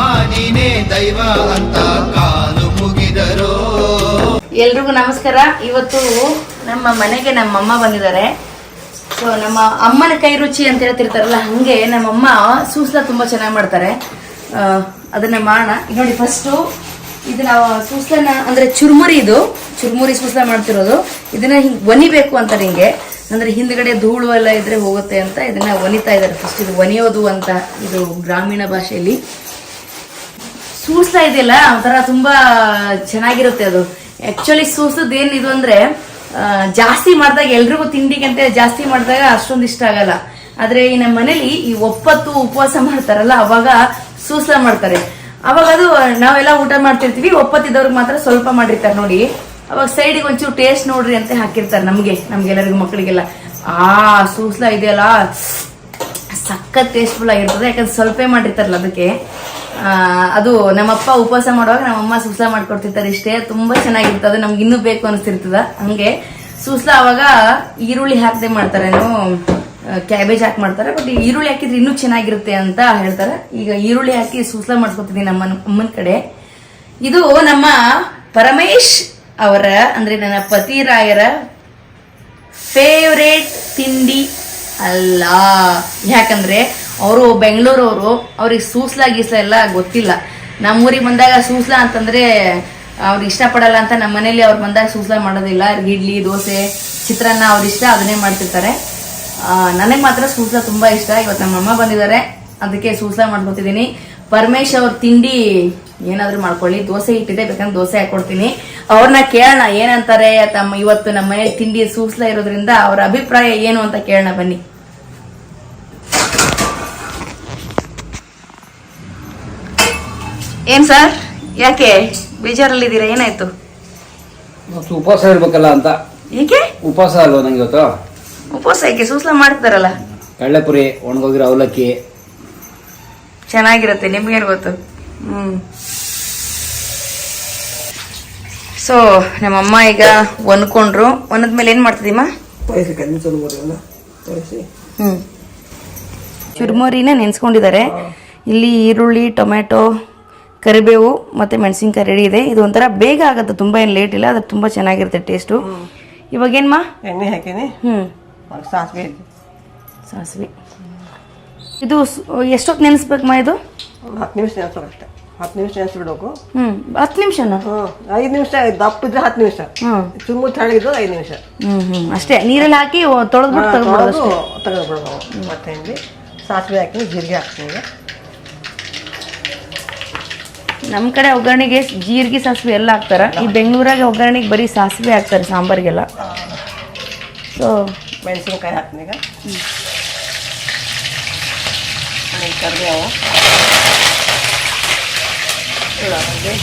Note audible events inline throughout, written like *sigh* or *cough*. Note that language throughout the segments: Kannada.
ಅಮ್ಮ ನೀನೇ ದೈವ ಅಂತ ಕಾಲು ಮುಗಿದರು. ಎಲ್ರಿಗೂ ನಮಸ್ಕಾರ. ಇವತ್ತು ನಮ್ಮ ಮನೆಗೆ ನಮ್ಮಮ್ಮ ಬಂದಿದ್ದಾರೆ. ಸೊ ನಮ್ಮ ಅಮ್ಮನ ಕೈ ರುಚಿ ಅಂತ ಹೇಳ್ತಿರ್ತಾರಲ್ಲ, ಹಂಗೆ ನಮ್ಮಮ್ಮ ಸೂಸ್ಲ ತುಂಬಾ ಚೆನ್ನಾಗಿ ಮಾಡ್ತಾರೆ. ಅದನ್ನ ಮಾಡೋಣ. ನೋಡಿ ಫಸ್ಟು ಇದು ನಾವು ಸೂಸ್ಲನ ಅಂದ್ರೆ ಚುರ್ಮುರಿ ಇದು. ಚುರ್ಮುರಿ ಸೂಸ್ಲ ಮಾಡ್ತಿರೋದು. ಇದನ್ನ ಹಿಂಗ್ ಒನಿಬೇಕು ಅಂತ ಹಿಂಗೆ ಅಂದ್ರೆ ಹಿಂದ್ಗಡೆ ಧೂಳು ಎಲ್ಲ ಇದ್ರೆ ಹೋಗುತ್ತೆ ಅಂತ ಇದನ್ನ ಒನಿತಾ ಇದ್ದಾರೆ. ಫಸ್ಟ್ ಇದು ಒನಿಯೋದು ಅಂತ ಇದು ಗ್ರಾಮೀಣ ಭಾಷೆಯಲ್ಲಿ ಸೂಸ್ಲ ಇದೆಯಲ್ಲ, ಒಂಥರ ತುಂಬಾ ಚೆನ್ನಾಗಿರುತ್ತೆ ಅದು. ಆಕ್ಚುಲಿ ಸೂಸದ್ ಏನ್ ಇದು ಅಂದ್ರೆ ಜಾಸ್ತಿ ಮಾಡಿದಾಗ ಎಲ್ರಿಗೂ ತಿಂಡಿಗೆ ಅಂತ ಜಾಸ್ತಿ ಮಾಡಿದಾಗ ಅಷ್ಟೊಂದು ಇಷ್ಟ ಆಗಲ್ಲ. ಆದ್ರೆ ಈ ನಮ್ಮ ಮನೇಲಿ ಈ ಒಪ್ಪತ್ತು ಉಪವಾಸ ಮಾಡ್ತಾರಲ್ಲ, ಅವಾಗ ಸೂಸ್ಲ ಮಾಡ್ತಾರೆ. ಅವಾಗ ಅದು, ನಾವೆಲ್ಲ ಊಟ ಮಾಡ್ತಿರ್ತೀವಿ, ಒಪ್ಪತ್ತಿದ್ದವ್ರಿಗೆ ಮಾತ್ರ ಸ್ವಲ್ಪ ಮಾಡಿರ್ತಾರೆ ನೋಡಿ. ಅವಾಗ ಸೈಡಿಗೆ ಒಂಚೂರು ಟೇಸ್ಟ್ ನೋಡ್ರಿ ಅಂತ ಹಾಕಿರ್ತಾರೆ ನಮ್ಗೆ, ನಮ್ಗೆಲ್ಲರಿಗೂ ಮಕ್ಕಳಿಗೆಲ್ಲ ಆ, ಸೂಸ್ಲ ಇದೆಯಲ್ಲ, ಸಖತ್ ಟೇಸ್ಟ್ಫುಲ್ ಆಗಿರ್ತದೆ, ಯಾಕಂದ್ರೆ ಸ್ವಲ್ಪ ಮಾಡಿರ್ತಾರಲ್ಲ ಅದಕ್ಕೆ. ಅದು ನಮ್ಮಪ್ಪ ಉಪವಾಸ ಮಾಡುವಾಗ ನಮ್ಮಮ್ಮ ಸುಸ್ಲಾ ಮಾಡ್ಕೊಡ್ತಿರ್ತಾರೆ ಇಷ್ಟೇ. ತುಂಬಾ ಚೆನ್ನಾಗಿರ್ತದೆ ನಮ್ಗೆ ಇನ್ನೂ ಬೇಕು ಅನಿಸ್ತಿರ್ತದ. ಹಂಗೆ ಸುಸ್ಲಾ ಅವಾಗ ಈರುಳ್ಳಿ ಹಾಕದೆ ಮಾಡ್ತಾರೆ. ಕ್ಯಾಬೇಜ್ ಹಾಕಿ ಮಾಡ್ತಾರೆ. ಬಟ್ ಈರುಳ್ಳಿ ಹಾಕಿದ್ರೆ ಇನ್ನೂ ಚೆನ್ನಾಗಿರುತ್ತೆ ಅಂತ ಹೇಳ್ತಾರೆ. ಈಗ ಈರುಳ್ಳಿ ಹಾಕಿ ಸುಸ್ಲಾ ಮಾಡ್ಕೊತೀನಿ ನಮ್ಮ ಅಮ್ಮನ ಕಡೆ. ಇದು ನಮ್ಮ ಪರಮೇಶ್ ಅವರ, ಅಂದ್ರೆ ನನ್ನ ಪತಿ ರಾಯರ ಫೇವ್ರೇಟ್ ತಿಂಡಿ ಅಲ್ಲ. ಯಾಕಂದ್ರೆ ಅವರು ಬೆಂಗಳೂರವರು, ಅವ್ರಿಗೆ ಸೂಸ್ಲ ಗೀಸ್ಲ ಎಲ್ಲ ಗೊತ್ತಿಲ್ಲ. ನಮ್ಮೂರಿಗೆ ಬಂದಾಗ ಸೂಸ್ಲ ಅಂತಂದ್ರೆ ಅವ್ರು ಇಷ್ಟಪಡಲ್ಲ ಅಂತ ನಮ್ಮ ಮನೇಲಿ ಅವ್ರು ಬಂದಾಗ ಸೂಸ್ಲ ಮಾಡೋದಿಲ್ಲ. ಇಡ್ಲಿ, ದೋಸೆ, ಚಿತ್ರಾನ್ನ ಅವ್ರ ಇಷ್ಟ, ಅದನ್ನೇ ಮಾಡ್ತಿರ್ತಾರೆ. ನನಗೆ ಮಾತ್ರ ಸೂಸ್ಲ ತುಂಬಾ ಇಷ್ಟ. ಇವತ್ತು ನಮ್ಮ ಅಮ್ಮ ಬಂದಿದ್ದಾರೆ. ಅದಕ್ಕೆ ಸೂಸ್ಲ ಮಾಡ್ಕೊತಿದ್ದೀನಿ. ಪರಮೇಶ್ ಅವ್ರ ತಿಂಡಿ ಏನಾದ್ರೂ ಮಾಡ್ಕೊಳ್ಳಿ. ದೋಸೆ ಇಟ್ಟಿದೆ ಬೇಕಂದ್ರೆ ದೋಸೆ ಹಾಕೊಡ್ತೀನಿ. ಅವ್ರನ್ನ ಕೇಳೋಣ, ಏನಂತಾರೆ ತಮ್ಮ ಇವತ್ತು ನಮ್ಮ ಮನೇಲಿ ತಿಂಡಿ ಸೂಸ್ಲ ಇರೋದ್ರಿಂದ ಅವರ ಅಭಿಪ್ರಾಯ ಏನು ಅಂತ ಕೇಳೋಣ ಬನ್ನಿ. ಏನ್ ಸರ್? ಯಾಕೆ? ಬೇಜಾರಲ್ಲಿದ್ದೀರಾ? ಏನಾಯ್ತು? ಮತ್ತು ಉಪವಾಸ ಇರ್ಬೇಕಲ್ಲ ಅಂತ. ಏಕೆ? ಉಪವಾಸ ಅಲ್ವಾ ನಂಗೆ ಇವತ್ತು ಉಪವಾಸ ಏಕೆ ಸೂಸ್ಲ ಮಾಡ್ತಾರಲ್ಲ ಕಳ್ಳೆಪುರಿ ಒಣಗೋಗಿರೋ ಅವಲಕ್ಕಿ. ಚೆನ್ನಾಗಿರುತ್ತೆ ನಿಮ್ಗೇನು ಗೊತ್ತು? ಹ್ಮ್. ಸೊ ನಮ್ಮಮ್ಮ ಈಗ ಒನ್ಕೊಂಡ್ರು ಒಂದ್ಮೇಲೆ ಏನ್ ಮಾಡ್ತಿದೀಮ್ಮ ಹ್ಮ್. ಚುರುಮುರಿನ ನೆನ್ಸ್ಕೊಂಡಿದ್ದಾರೆ. ಇಲ್ಲಿ ಈರುಳ್ಳಿ ಟೊಮೆಟೊ ಕರಿಬೇವು ಮತ್ತೆ ಮೆಣಸಿನ್ಕಾಯಿ ರೆಡಿ ಇದೆ. ಇದು ಒಂಥರ ಬೇಗ ಆಗುತ್ತೆ ತುಂಬಾ ಏನು ಲೇಟ್ ಇಲ್ಲ ಅದು ತುಂಬಾ ಚೆನ್ನಾಗಿರುತ್ತೆ ಟೇಸ್ಟು ಇವಾಗ ಏನ್ಮಾ? ಎಣ್ಣೆ ಹಾಕಿನಿ. ಹ್ಞೂ ಸಾಸಿವೆ ಸಾಸಿವೆ. ಇದು ಎಷ್ಟೊತ್ತು ಎಷ್ಟೊತ್ತು ನೆನೆಸ್ಬೇಕಮ್ಮ ಇದು? ಹತ್ತು ನಿಮಿಷ ನೆನೆಸ್ಬೇಕು ಅಷ್ಟೇ. ಹತ್ತು ನಿಮಿಷ ನೆನೆಸ್ಬಿಡಬೇಕು. ಹ್ಞೂ ಹತ್ತು ನಿಮಿಷನ? ಹ್ಞೂ ಐದು ನಿಮಿಷ ದಪ್ಪ ಇದ್ರೆ ಹತ್ತು ನಿಮಿಷ. ಹ್ಞೂ ತುಂಬ ತಳಗಿದ್ದು ಐದು ನಿಮಿಷ. ಹ್ಞೂ ಹ್ಞೂ ಅಷ್ಟೇ. ನೀರಲ್ಲಿ ಹಾಕಿ ತೊಳೆದ್ಬಿಟ್ಟು ತೆಗೆದ್ಬಿಡೋದು ಅಷ್ಟೇ. ತೆಗೆದ್ಬಿಡ್ಬೇಕು. ಮತ್ತೆ ಇಲ್ಲಿ ಸಾಸಿವೆ ಹಾಕಿ ಜೀರಿಗೆ ಹಾಕ್ತೀನಿ. ನಮ್ಮ ಕಡೆ ಒಗ್ಗರಣೆಗೆ ಜೀರಿಗೆ ಸಾಸಿವೆ ಎಲ್ಲ ಹಾಕ್ತಾರೆ. ಈ ಬೆಂಗಳೂರಾಗ ಒಗ್ಗರಣೆಗೆ ಬರೀ ಸಾಸಿವೆ ಹಾಕ್ತಾರೆ ಸಾಂಬಾರಿಗೆಲ್ಲ. ಸೊ ಮೆಣಸಿನ್ಕಾಯಿ ಹಾಕ್ತೀನಿ ಈಗ. ಕರಿಬೇವು. ಉಳ್ಳಾಗಡ್ಡಿ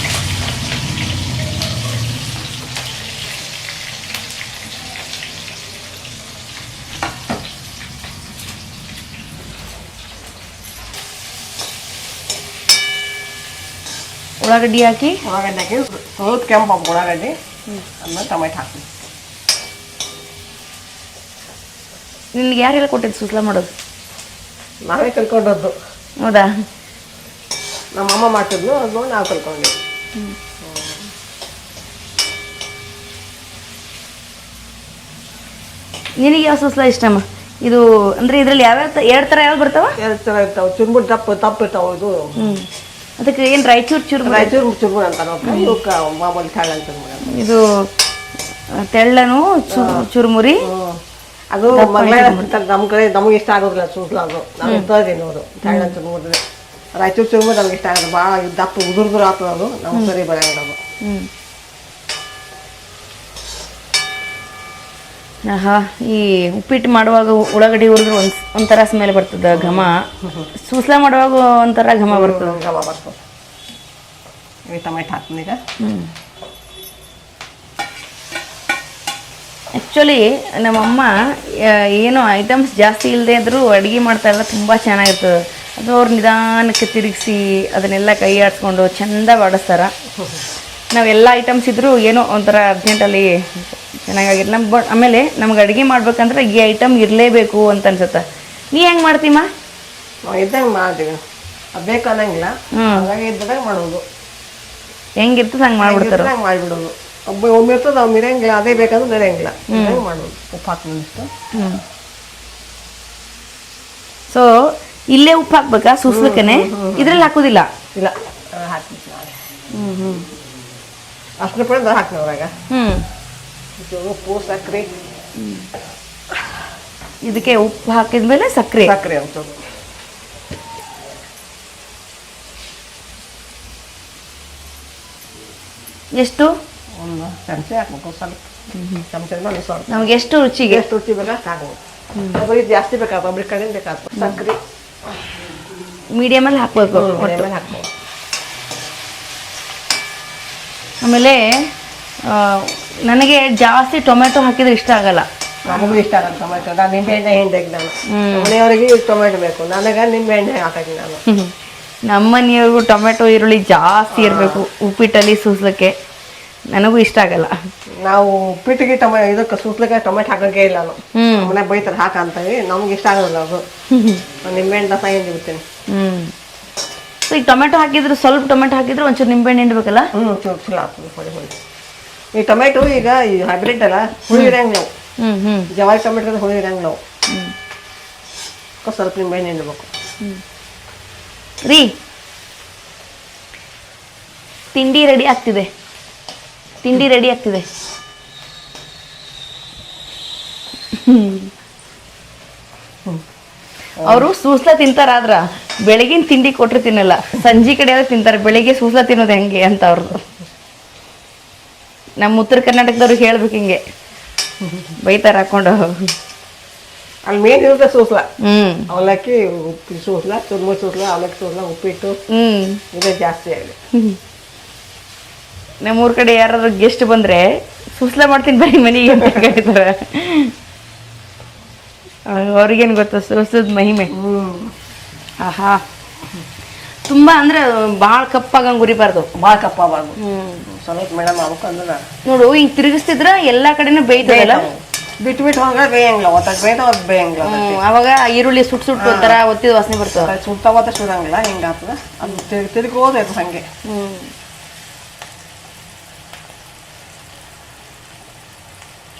ಉಳ್ಳಾಗಡ್ಡಿ ಹಾಕಿ? ಉಳ್ಳಾಗಡ್ಡಿ ಹಾಕಿ ಸ್ವಲ್ಪ ಕೆಂಪು ಹಾಕಿ ಉಳ್ಳಾಗಡ್ಡಿ. ಆಮೇಲೆ ಟೊಮೆಟೊ ಹಾಕಿ ನಿನ್ಗೆ ಯಾರು ಹೇಳ್ಕೊಟ್ಟಿದ್ದು ಸುಸ್ಲ ಮಾಡೋದು? ನಾವೇ ಕಲ್ಕೊಂಡದ್ದು. ಹೌದಾ? ನಮ್ಮ ಅಮ್ಮ ಮಾಡ್ತಿದ್ಲು ಅದು ನಾವು ಕಲ್ಕೊಂಡ್ವಿ. ನಿನಗೆ ಯಾವ ಸುಸ್ಲ ಇಷ್ಟಮ್ಮ ಇದು ಅಂದ್ರೆ ಇದ್ರಲ್ಲಿ ಯಾವ್ಯಾವ ಎರಡ್ ತರ ಯಾವ್ದು ಬರ್ತಾವ? ಎರಡು ಥರ ಇರ್ತಾವೆ ಚುರ್ಮುರಿ ದಪ್ಪ ತಪ್ಪು ಇರ್ತಾವೆ ಇದು. ಅದಕ್ಕೆ ಏನ್ ರಾಯಚೂರು ಚೂರು ರಾಯಚೂರು ಚುರ್ಮುರಿ ಅಂತ ನಾವು ಇವಕ್ಕೆ ಮಾಮೂಲಿ ಕಾಳು ಅಂತ ಇದು ತೆಳ್ಳನು ಚುರುಮುರಿ. ಅದು ನಮ್ಮ ಕಡೆ ನಮಗೆ ಇಷ್ಟ ಆಗೋದಿಲ್ಲ ಸೂಸ್ಲ ಅದು. ನಾವು ನೋಡು ಕಾಳ ಚುರ್ಮುರಿ. ರಾಯಚೂರು ಚುರುಮುರಿ ನಮ್ಗೆ ಇಷ್ಟ ಆಗೋದು ಭಾಳ ದಪ್ಪ ಉದುರ್ದುರು ಆಗ್ತದೆ ಅದು. ನಮ್ಗೆ ಸರಿ ಬರೋದು ಅದು. ಆಹಾ ಈ ಉಪ್ಪಿಟ್ಟು ಮಾಡುವಾಗ ಉಳ್ಳಾಗಡ್ಡಿ ಹುರಿದ್ರೆ ಒಂದ್ ಒಂಥರ ಸ್ಮೆಲ್ ಬರ್ತದ ಘಮ. ಸೂಸ್ಲ ಮಾಡುವಾಗ ಒಂಥರ ಘಮ ಬರ್ತದ. ಗಮ ಬರ್ತದೆ. ಈ ಟೊಮೆಟೊ ಹಾಕ್ತೀನಿ ಈಗ. ಆ್ಯಕ್ಚುಲಿ ನಮ್ಮಮ್ಮ ಏನು ಐಟಮ್ಸ್ ಜಾಸ್ತಿ ಇಲ್ಲದೆ ಇದ್ದರೂ ಅಡುಗೆ ಮಾಡ್ತಾರಲ್ಲ ತುಂಬ ಚೆನ್ನಾಗಿರ್ತದೆ. ಅದು ಅವ್ರು ನಿಧಾನಕ್ಕೆ ತಿರುಗಿಸಿ ಅದನ್ನೆಲ್ಲ ಕೈ ಆಡಿಸ್ಕೊಂಡು ಚಂದ ಬಾಡಿಸ್ತಾರ. ನಾವೆಲ್ಲ ಐಟಮ್ಸ್ ಇದ್ರೂ ಏನೋ ಒಂಥರ ಅರ್ಜೆಂಟಲ್ಲಿ ಚೆನ್ನಾಗಾಗಿರ್ ನಮ್ಮ ಬ ಆಮೇಲೆ ನಮ್ಗೆ ಅಡುಗೆ ಮಾಡ್ಬೇಕಂದ್ರೆ ಈ ಐಟಮ್ ಇರಲೇಬೇಕು ಅಂತ ಅನ್ಸುತ್ತೆ. ನೀ ಹೆಂಗೆ ಮಾಡ್ತೀಮ್ಮ ಇದ್ದಂಗೆ ಮಾಡ್ತೀವಿ. ಬೇಕು ಅನ್ನಂಗಿಲ್ಲ. ಹಾಗಾಗಿ ಇದ್ದಾಗ ಮಾಡೋದು. ಹೆಂಗಿರ್ತದೆ ಹಂಗೆ ಮಾಡ್ಬಿಡ್ತಾರ? ಹಂಗೆ ಮಾಡಿಬಿಡೋದು. ಒಬ್ಬ ಒಮ್ಮೆ ಇರ್ತದೆ ಅವ್ನು ಇರಂಗಿಲ್ಲ. ಅದೇ ಬೇಕಂದ್ರೆ ನಡೆಯಂಗಿಲ್ಲ. ಹಂಗೆ ಮಾಡೋದು. ಉಪ್ಪು ಹಾಕ್ಬಿಟ್ಟು ಹ್ಞೂ ಸೊ ಇಲ್ಲೇ ಉಪ್ಪು ಹಾಕ್ಬೇಕಾ? ಸುಸ್ಲಕ್ಕನೆ? ಇದ್ರಲ್ಲಿ ಹಾಕೋದಿಲ್ಲ? ಇಲ್ಲ. ಹಾಕ್ಬಿಟ್ಟು ಹ್ಞೂ ಹ್ಮ್. ಹ್ಮ್ ಅಷ್ಟರ ಪಡೆದ ಹಾಕ್ತೀನಿ ಅದ್ರಾಗ ಹ್ಮ್. ಇದು ಉಪ್ಪು ಸಕ್ಕರೆ ಇದಕ್ಕೆ ಉಪ್ಪು ಹಾಕಿದ ಮೇಲೆ ಸಕ್ಕರೆ ಸಕ್ಕರೆ ಅಂತ ಎಷ್ಟು? ಒಂದು ಚಮಚ ಹಾಕ್ಬೇಕು ಸ್ವಲ್ಪ ಚಮಚದ ಮೇಲೆ ಸ್ವಲ್ಪ. ನಮ್ಗೆ ಎಷ್ಟು ರುಚಿಗೆ? ಎಷ್ಟು ರುಚಿ ಬೇಕಾ ಹಾಕ್ಬೇಕು. ಒಬ್ಬರಿಗೆ ಜಾಸ್ತಿ ಬೇಕಾಗ್ತದೆ ಒಬ್ರಿಗೆ ಕಡಿಮೆ ಬೇಕಾಗ್ತದೆ. ಸಕ್ಕರೆ ಮೀಡಿಯಮಲ್ಲಿ ಹಾಕ್ಬೇಕು ಮೀಡಿಯಮಲ್ಲಿ ಮೇಲೆ ಹಾಕ್ಬೇಕು. ಆಮೇಲೆ ನನಗೆ ಜಾಸ್ತಿ ಟೊಮೆಟೊ ಹಾಕಿದ್ರೆ ಇಷ್ಟ ಆಗಲ್ಲ. ನಮಗೂ ಇಷ್ಟ ಆಗಲ್ಲ ಟೊಮೆಟೊ ನಾನು ನಿಂಬೆ ಎಣ್ಣೆ ನಾನು. ಮನೆಯವರಿಗೆ ಟೊಮೆಟೊ ಬೇಕು. ನನಗೆ ನಿಂಬೆ ಎಣ್ಣೆ ಹಾಕಿ ನಾನು. ನಮ್ಮನೆಯವ್ರಿಗೂ ಟೊಮೆಟೊ ಈರುಳ್ಳಿ ಜಾಸ್ತಿ ಇರಬೇಕು ಉಪ್ಪಿಟ್ಟಲ್ಲಿ ಸೂಸ್ಲಿಕ್ಕೆ. ನನಗೂ ಇಷ್ಟ ಆಗಲ್ಲ. ನಾವು ಉಪ್ಪಿಟ್ಟಿಗೆ ಟೊಮೆ ಇದಕ್ಕೆ ಸೂಸ್ಲಿಕ್ಕೆ ಟೊಮೆಟೊ ಹಾಕೋಕೆ ಇಲ್ಲ ನಾನು. ಮನೆ ಬೈತಾರೆ ಹಾಕಂತ ನಮ್ಗೆ ಇಷ್ಟ ಆಗಲ್ಲ ಅದು. ನಾನು ನಿಂಬೆ ಎಣ್ಣೆ ರಸ ಹಿಂಡಿ ಹ್ಞೂ ಸೊ ಈಗ ಟೊಮೆಟೊ ಹಾಕಿದ್ರೆ ಸ್ವಲ್ಪ ಟೊಮೆಟೊ ಹಾಕಿದ್ರೆ ಒಂಚೂರು ನಿಂಬೆಹಣ್ಣು ಹಿಂಡ್ಬೇಕಲ್ಲ? ಹ್ಞೂ ಚೂರು ಚಲೋ ಹಾಕ್ಬೇಕು ಹೊಡಿ ಹೊಡಿ ಈ ಟೊಮೆಟೊ ಈಗ ಈ ಹೈಬ್ರಿಡ್ ಅಲ್ಲ ಹುಳಿರಂಗ್ ನಾವು. ಹ್ಮ್ ಹ್ಮ್. ಜವಾರಿ ಟೊಮೆಟೊ ಹುಳಿ ಇರಂಗೆ ನಾವು. ಸ್ವಲ್ಪ ನಿಂಬೆಹಣ್ಣು ಹಿಂಡ್ಬೇಕು. ರೀ ತಿಂಡಿ ರೆಡಿ ಆಗ್ತಿದೆ. ತಿಂಡಿ ರೆಡಿ ಆಗ್ತಿದೆ. ಅವರು ಸೂಸ್ಲ ತಿಂತಾರಾದ್ರ? ಬೆಳಗಿನ ತಿಂಡಿ ಕೊಟ್ಟರೆ ತಿನ್ನಲ್ಲ. ಸಂಜೆ ಕಡೆ ಆದ್ರೆ ತಿಂತಾರೆ. ಬೆಳಗ್ಗೆ ಸೂಸಲ ತಿನ್ನೋದು ಹೆಂಗೆ ಅಂತ ಅವ್ರದ್ದು ನಮ್ಮ ಉತ್ತರ ಕರ್ನಾಟಕದವ್ರಿಗೆ ಹೇಳ್ಬೇಕು ಹಿಂಗೆ. ಬೈತಾರೆ ಹಾಕೊಂಡು. ಅಲ್ಲಿ ಮೇನ್ ಇರುತ್ತೆ ಸೂಸಲ. ಹ್ಞೂ ಅವಲಕ್ಕಿ ಉಪ್ಪಿ ಸೂಸಲ ಚುರ್ಮುರಿ ಸೂಸಲ ಅವಲಕ್ಕಿ ಸೂಸಲ ಉಪ್ಪಿಟ್ಟು. ಹ್ಞೂ ಇದೇ ಜಾಸ್ತಿ ಆಗಿದೆ. *laughs* ಊರ ಕಡೆ ಯಾರಾದ್ರೂ ಗೆಸ್ಟ್ ಬಂದ್ರೆ ಸುಸ್ಲ ಮಾಡ್ತೀನಿ ಬರೀ ಮನೆಗೆ ಅಂತ ಕೇಳ್ತಾರೆ *laughs* ಅವ್ರಿಗೇನು ಗೊತ್ತಾ? ಸೂಸದ ಮಹಿಮೆ. ಹ್ಞೂ ಆಹಾ. ತುಂಬಾ ಅಂದ್ರೆ ಭಾಳ ಕಪ್ಪಾಗಂಗ್ ಉರಿಬಾರ್ದು. ಭಾಳ ಹ್ಮ್. ಸ್ವಲ್ಪ ಮೇಡಮ್ ಅಂದ್ರೆ ನೋಡು ಹಿಂಗ್ ತಿರುಗಿಸ್ತಿದ್ರ ಎಲ್ಲಾ ಕಡೆನೂ ಬೇಯ್ತದಲ್ಲ? ಬಿಟ್ಟು ಬಿಟ್ಟು ಹೋದ್ರೆ ಬೇಯಂಗಿಲ್ಲ ಒತ್ತಾಗ ಬೇಯ್ದ ಅದು ಬೇಯಂಗಿಲ್ಲ ಅವಾಗ ಈರುಳ್ಳಿ ಸುಟ್ ಸುಟ್ಟು ಒಂಥರ ಒತ್ತಿದ ವಾಸನೆ ಬರ್ತದ. ಸುಟ್ಟ ಒತ್ತ ಸುಡಂಗಿಲ್ಲ ಹಿಂಗೆ ಆಗ್ತದೆ? ಅದು ತಿರ್ಗಿ ತಿರ್ಗಿ ಹೋದ್ರೆ ಹಂಗೆ. ಹ್ಮ್.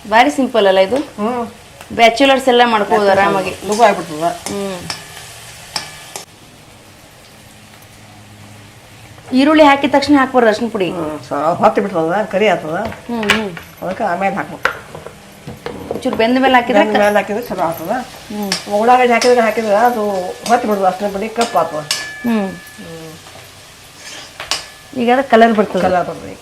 ಭಾರಿ ಸಿಂಪಲ್ ಅಲ್ಲ ಇದು? ಹ್ಮ್. ಬ್ಯಾಚುಲರ್ಸ್ ಎಲ್ಲ ಮಾಡ್ಕೋಬೋದು ಆರಾಮಾಗಿ. ಲಘು ಆಗ್ಬಿಡ್ತದ. ಹ್ಮ್. ಈರುಳ್ಳಿ ಹಾಕಿದ ತಕ್ಷಣ ಹಾಕ್ಬಾರ್ದು ಅರ್ಶಿನ ಪುಡಿ. ಹೊತ್ತಿ ಬಿಡ್ತದ ಕರಿ ಆಗ್ತದ ಅದಕ್ಕೆ ಆಮೇಲೆ ಹಾಕ್ಬೇಕು. ಚೂರು ಬೆಂದ ಮೇಲೆ ಹಾಕಿದ್ರೆ ಬೆಂದ ಮೇಲೆ ಹಾಕಿದ್ರೆ ಚಲೋ ಆಗ್ತದ. ಉಳ್ಳಾಗಡ್ಡಿ ಹಾಕಿದ್ರೆ ಹಾಕಿದ್ರೆ ಅದು ಹೊತ್ತಿ ಬಿಡ್ತದ ಅಷ್ಟೇ ಪುಡಿ ಕಪ್ಪು ಆಗ್ತದ. ಹ್ಞೂ ಈಗ ಅದು ಕಲರ್ ಬರ್ತದೆ. ಕಲರ್ ಬರ್ತದೆ.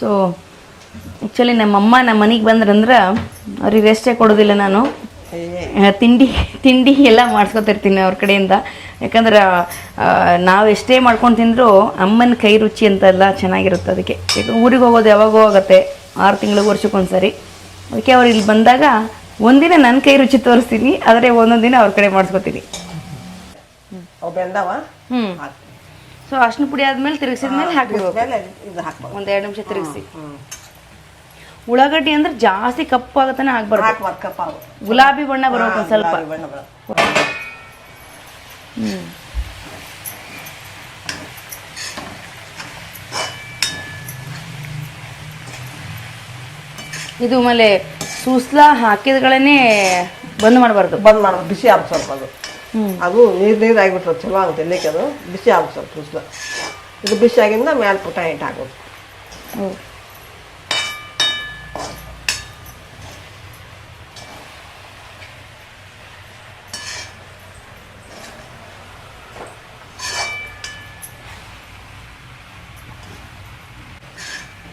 ಸೊ ಆ್ಯಕ್ಚುಲಿ ನಮ್ಮಮ್ಮ ನಮ್ಮ ಮನೆಗೆ ಬಂದ್ರಂದ್ರೆ ಅವ್ರಿಗೆ ರೆಸ್ಟೇ ಕೊಡೋದಿಲ್ಲ ನಾನು. ತಿಂಡಿ ತಿಂಡಿ ಎಲ್ಲ ಮಾಡಿಸ್ಕೊತಿರ್ತೀನಿ ಅವ್ರ ಕಡೆಯಿಂದ. ಯಾಕಂದ್ರೆ ನಾವು ಎಷ್ಟೇ ಮಾಡ್ಕೊಂಡು ತಿಂದರೂ ಅಮ್ಮನ ಕೈ ರುಚಿ ಅಂತೆಲ್ಲ ಚೆನ್ನಾಗಿರುತ್ತೆ ಅದಕ್ಕೆ. ಈಗ ಊರಿಗೆ ಹೋಗೋದು ಯಾವಾಗೋ ಆಗುತ್ತೆ ಆರು ತಿಂಗಳಿಗೆ ವರ್ಷಕ್ಕೊಂದ್ಸರಿ. ಅದಕ್ಕೆ ಅವ್ರು ಇಲ್ಲಿ ಬಂದಾಗ ಒಂದಿನ ನನ್ನ ಕೈ ರುಚಿ ತೋರಿಸ್ತೀನಿ ಆದರೆ ಒಂದೊಂದು ದಿನ ಅವ್ರ ಕಡೆ ಮಾಡಿಸ್ಕೊತೀನಿ. ಹ್ಞೂ ಸೊ ಅರ್ಶಿನ ಪುಡಿ ಆದಮೇಲೆ ತಿರುಗಿಸಿದ್ಮೇಲೆ ಹಾಕಿ ಮೇಲೆ ಇದು ಹಾಕ್ಬೇಕು ಒಂದು ಎರಡು ನಿಮಿಷ ತಿರುಗಿಸಿ. ಉಳ್ಳಾಗಡ್ಡಿ ಅಂದ್ರೆ ಜಾಸ್ತಿ ಕಪ್ಪು ಆಗತ್ತಾನೆ ಆಗ್ಬಾರ್ದು. ಹಾಕ್ಬಾರ್ದು ಗುಲಾಬಿ ಬಣ್ಣ ಬರ್ಬೇಕು ಒಂದ್ ಸ್ವಲ್ಪ ಗುಲಾಬಿ ಬಣ್ಣ ಬರೋದು. ಇದು ಆಮೇಲೆ ಸೂಸ್ಲ ಹಾಕಿದ್ಗಳನ್ನೇ ಬಂದ್ ಮಾಡಬಾರ್ದು. ಬಂದ್ ಮಾಡ್ಬೇಕು ಬಿಸಿ ಆಗ ಸ್ವಲ್ಪ ಅದು ಅದು ನೀರು ನೀರು ಆಗಿಬಿಟ್ರೆ ಚಲೋ ಆಗುತ್ತೆ ಎಲ್ಲಿಕ್ಕೆ ಅದು. ಬಿಸಿ ಆಗ ಸ್ವಲ್ಪ ಉಸ್ಲ ಇದು ಬಿಸಿ ಆಗಿಂದ ಮ್ಯಾಲೆ ಪುಟ ಇಟ್ಟು ಹಾಕೋದು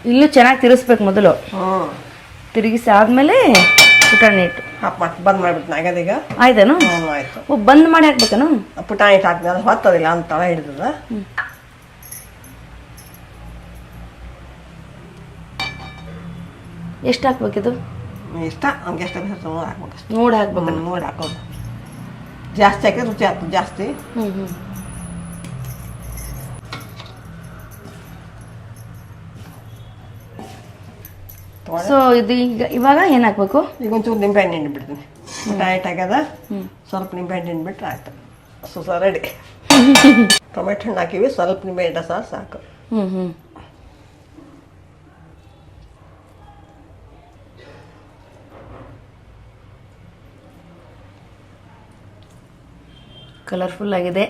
ಇಲ್ಲೂ ಚೆನ್ನಾಗಿ ತಿರ್ಗಿಸ್ಬೇಕು ಮೊದಲು. ಹ್ಞೂ ತಿರುಗಿಸಿ ಆದ್ಮೇಲೆ ಪುಟಾಣಿ ಇಟ್ಟು ಹಾಕ್ ಮಾಡಿ ಬಂದ್ ಮಾಡಿಬಿಟ್ಟು ಆಗ್ಯದ ಈಗ? ಆಯ್ತಾನು? ಹ್ಞೂ ಆಯ್ತು. ಓ ಬಂದ್ ಮಾಡಿ ಹಾಕ್ಬೇಕನು? ಪುಟ ಇಟ್ಟು ಹಾಕಿದ ಅದು ಹೊತ್ತದಿಲ್ಲ ಅಂತ ತಳ ಹಿಡಿದದ? ಎಷ್ಟು ಹಾಕ್ಬೇಕಿದು ಇಷ್ಟ? ನಮ್ಗೆ ಎಷ್ಟು ಬೇಕು ನೋಡಿ ಹಾಕ್ಬೇಕು ಅಷ್ಟೇ. ನೋಡಿ ಹಾಕ್ಬೇಕು. ಹ್ಮ್, ನೋಡಿ ಹಾಕೋದು ಜಾಸ್ತಿ ಹಾಕಿದ್ರೆ ರುಚಿ ಆಗ್ತದೆ ಜಾಸ್ತಿ. ಹ್ಮ್ ಹ್ಮ್. ಸೊ ಇದು ಈಗ ಇವಾಗ ಏನ್ ಹಾಕ್ಬೇಕು ಈಗ ಒಂಚೂರು ನಿಂಬೆ ನಿಂಬೆಹಣ್ಣು ಹಿಂಡ್ಬಿಡ್ತೀನಿ. ಟೈಟ್ ಆಗ್ಯದ? ಸ್ವಲ್ಪ ನಿಂಬೆ ನಿಂಬೆಹಣ್ಣು ಹಿಂಡ್ಬಿಟ್ರೆ ಆಯ್ತು. So sir ready. *laughs* ಟೊಮೆಟೊ ಹಣ್ಣು ಹಾಕಿವಿ ಸ್ವಲ್ಪ ನಿಂಬೆ ರಸ ಸಾಕು. ಹ್ಞೂ ಹ್ಞೂ ಕಲರ್ಫುಲ್ ಆಗಿದೆ.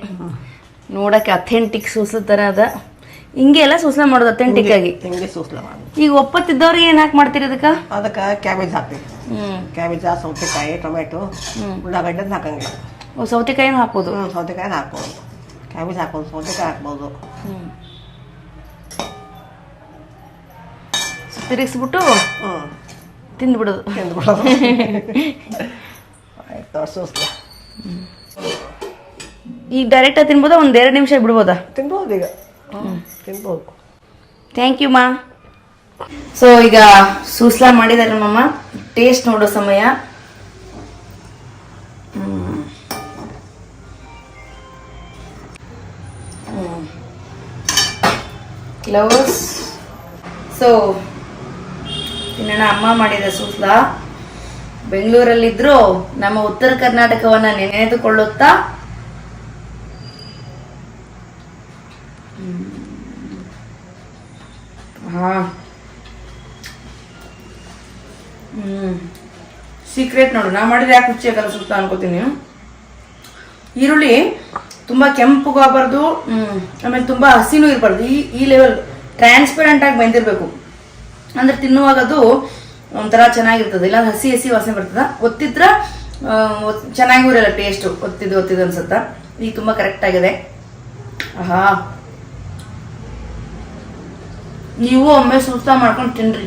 ನೋಡೋಕ್ಕೆ ಅಥೆಂಟಿಕ್ ಸೂಸು ಥರ ಅದ. ಹಿಂಗೆ ಎಲ್ಲ ಸೂಸ್ಲ ಮಾಡೋದು ಅಥೆಂಟಿಕ್ ಆಗಿ. ಹಿಂಗೆ ಸೂಸ್ಲ ಮಾಡಿ ಈಗ ಒಪ್ಪತ್ತಿದ್ದವ್ರಿಗೆ ಏನ್ ಹಾಕಿ ಮಾಡ್ತೀರಿ ಅದಕ್ಕೆ ಅದಕ್ಕೆ ಕ್ಯಾಬೇಜ್ ಹಾಕ್ತೀವಿ ಹ್ಮ್. ಕ್ಯಾಬೇಜ ಸೌತೆಕಾಯಿ ಟೊಮೆಟೊ ಉಳ್ಳಾಗಡ್ಡೆ ಹಾಕಂಗಿಲ್ಲ. ಓ, ಸೌತೆಕಾಯಿನೂ ಹಾಕ್ಬೋದು? ಹ್ಞೂ ಸೌತೆಕಾಯಿ ಹಾಕ್ಬೋದು. ಕ್ಯಾಬೇಜ್ ಹಾಕ್ಬೋದು ಸೌತೆಕಾಯಿ ಹಾಕ್ಬೋದು. ಹ್ಮ್. ತಿರುಗಿಸ್ಬಿಟ್ಟು ಹ್ಞೂ ತಿಂದ್ಬಿಡೋದು. ತಿಂದ್ಬಿಡೋದು. *laughs* ಆಯ್ತು ಸೂಸ್ಲ ಈಗ ಡೈರೆಕ್ಟ್ ತಿನ್ಬೋದಾ? ಒಂದ್ ಎರಡು ನಿಮಿಷ ಬಿಡ್ಬೋದಾ? ತಿನ್ಬೋದು ಈಗ. ತಿನ್ಬೋದು ಥ್ಯಾಂಕ್ ಯು ಮಾ ಸೊ ಈಗ ಸೂಸ್ಲಾ ಮಾಡಿದ್ದಾರೆ ಮಮ್ಮ ಟೇಸ್ಟ್ ನೋಡೋ ಸಮಯ. ಕ್ಲೋಸ್ ಸೊ ತಿನ್ನೋಣ. ಅಮ್ಮ ಮಾಡಿದ ಸೂಸ್ಲಾ. ಬೆಂಗಳೂರಲ್ಲಿದ್ದರೂ ನಮ್ಮ ಉತ್ತರ ಕರ್ನಾಟಕವನ್ನ ನೆನೆದುಕೊಳ್ಳುತ್ತಾ ಹಾ ಹ್ಮ್. ಸೀಕ್ರೆಟ್ ನೋಡು, ನಾ ಮಾಡಿದ್ರೆ ಯಾಕೆ ರುಚಿ ಆಗಲ್ಲ ಸುತ್ತ ಅನ್ಕೋತೀನಿ. ಈರುಳ್ಳಿ ತುಂಬಾ ಕೆಂಪುಗಾಗಬಾರ್ದು ಹ್ಮ್, ಆಮೇಲೆ ತುಂಬಾ ಹಸಿನೂ ಇರಬಾರ್ದು. ಈ ಈ ಲೆವೆಲ್ ಟ್ರಾನ್ಸ್ಪರೆಂಟ್ ಆಗಿ ಬಂದಿರಬೇಕು. ಅಂದ್ರೆ ತಿನ್ನುವಾಗ ಅದು ಒಂಥರ ಚೆನ್ನಾಗಿರ್ತದೆ. ಇಲ್ಲ ಹಸಿ ಹಸಿ ವಾಸನೆ ಬರ್ತದ. ಒತ್ತಿದ್ರೆ ಚೆನ್ನಾಗಿ ಚೆನ್ನಾಗೂ ಟೇಸ್ಟ್ ಒತ್ತಿದ್ದು ಒತ್ತಿದ್ದು ಅನ್ಸುತ್ತ? ಈಗ ತುಂಬಾ ಕರೆಕ್ಟ್ ಆಗಿದೆ. ಆಹಾ. ನೀವು ಒಮ್ಮೆ ಸುಸ್ತ ಮಾಡ್ಕೊಂಡು ತಿನ್ರಿ.